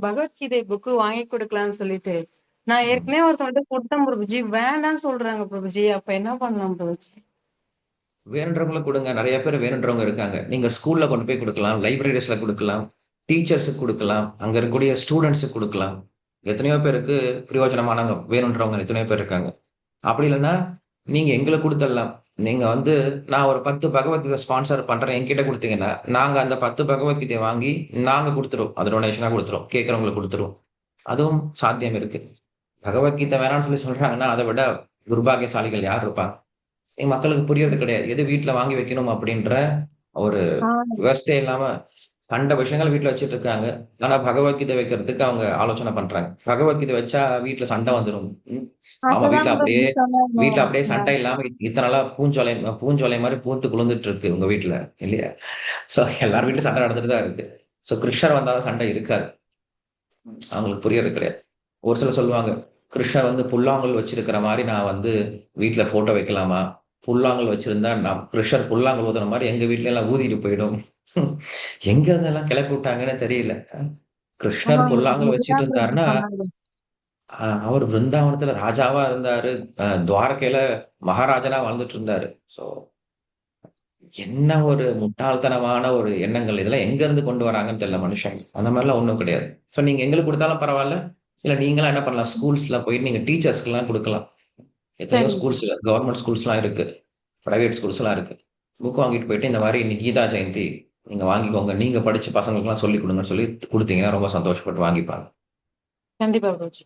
Bhagavad Gita book வாங்கி கொடுக்கலாம்னு சொல்லிட்டு, நான் ஏற்கனவே ஒருத்தவங்க கொடுத்தேன் பிரபுஜி. வேணாம்னு சொல்றாங்க பிரபுஜி. அப்ப என்ன பண்ணலாம் பிரபுஜி? வேணுன்றவங்களுக்கு குடுங்க. நிறைய பேர் வேணுன்றவங்க இருக்காங்க. நீங்க ஸ்கூல்ல கொண்டு போய் குடுக்கலாம். லைப்ரரிஸ்ல குடுக்கலாம். டீச்சர்ஸ்க்கு குடுக்கலாம். அங்க இருக்கக்கூடிய ஸ்டூடெண்ட்ஸுக்கு குடுக்கலாம். எத்தனையோ பேருக்கு பிரயோஜனமானவங்க வேணுன்றவங்க எத்தனையோ பேர் இருக்காங்க. அப்படி இல்லைன்னா நீங்க எங்களுக்கு குடுத்துடலாம். நீங்க வந்து நான் ஒரு 10 பகவத்கீதை ஸ்பான்சர் பண்றேன் என்கிட்ட குடுத்தீங்கன்னா, நாங்க அந்த 10 பகவத்கீதைய வாங்கி நாங்க குடுத்துருவோம். அது டொனேஷனா குடுத்துருவோம். கேட்கிறவங்களுக்கு குடுத்துருவோம். அதுவும் சாத்தியம் இருக்கு. பகவத்கீதை வேணான்னு சொல்லி சொல்றாங்கன்னா, அத விட துர்பாக்கியசாலிகள் யார் இருப்பாங்க? மக்களுக்கு புரியறது கிடையாது. எது வீட்ல வாங்கி வைக்கணும் அப்படின்ற ஒரு ஆ. விவஸ்தையே கண்ட விஷயங்கள் வீட்ல வச்சுட்டு இருக்காங்க. ஆனா பகவத்கீதை வைக்கிறதுக்கு அவங்க ஆலோசனை பண்றாங்க. பகவத்கீதை வச்சா வீட்ல சண்டை வந்துரும். ம். ஆமா அததான் வீட்ல அப்படியே. வீட்ல அப்படியே. சண்டை இல்லாம இத்தன நாளா பூஞ்சோலை பூஞ்சோலை மாரி பூத்து குலுந்துட்டு இருக்கு உங்க வீட்ல. இல்லையா? சோ எல்லார் வீட்லயும் சண்டை நடந்துட்டு தான் இருக்கு. சோ கிருஷ்ணர் வந்தா தான் சண்டை இருக்காது. அவங்களுக்கு புரியறது கிடையாது. ஒரு சிலர் சொல்லுவாங்க, கிருஷ்ணர் வந்து புல்லாங்குழல் வச்சிருக்கிற மாரி நான் வந்து வீட்ல ஃபோட்டோ வைக்கலாமா? புல்லாங்குழல் வச்சிருந்தா நான் கிருஷ்ணர் புல்லாங்குழல் ஊதுன மாரி எங்க வீட்ல எல்லாம் ஊதிட்டு போயிடும். எங்க இருந்தெல்லாம் கிளப்பி விட்டாங்கன்னு தெரியல. கிருஷ்ணர். புல்லாங்குழல் வச்சுட்டு இருந்தாருன்னா, அவர் விருந்தாவனத்துல ராஜாவா இருந்தாரு. துவாரகையில மகாராஜனா வாழ்ந்துட்டு இருந்தாரு. சோ என்ன ஒரு முட்டாள்தனமான ஒரு எண்ணங்கள். இதெல்லாம் எங்க இருந்து கொண்டு வராங்கன்னு தெரியல மனுஷங்க. அந்த மாரிலாம் ஒண்ணும் கிடையாது. சோ நீங்க எங்களுக்கு குடுத்தாலும் பரவால்ல. இல்ல நீங்களா என்ன பண்ணலாம்? ஸ்கூல்ஸ்ல போய் நீங்க டீச்சர்ஸ்க்குலாம் குடுக்கலாம். எத்தனையோ. ஸ்கூல்ஸ் கவர்ன்மென்ட் ஸ்கூல்ஸ்லாம் இருக்கு. பிரைவேட் ஸ்கூல்ஸ்லாம் இருக்கு. புக் வாங்கிட்டு போயிட்டு இந்த மாரி இன்னைக்கு கீதா ஜெயந்தி நீங்க வாங்கிக்கோங்க. நீங்க படிச்ச பசங்களுக்கெல்லாம் சொல்லிக் குடுங்கன்னு சொல்லி குடுத்தீங்கன்னா ரொம்ப சந்தோஷப்பட்டு வாங்கிப்பாங்க. கண்டிப்பா பிரபுஜி.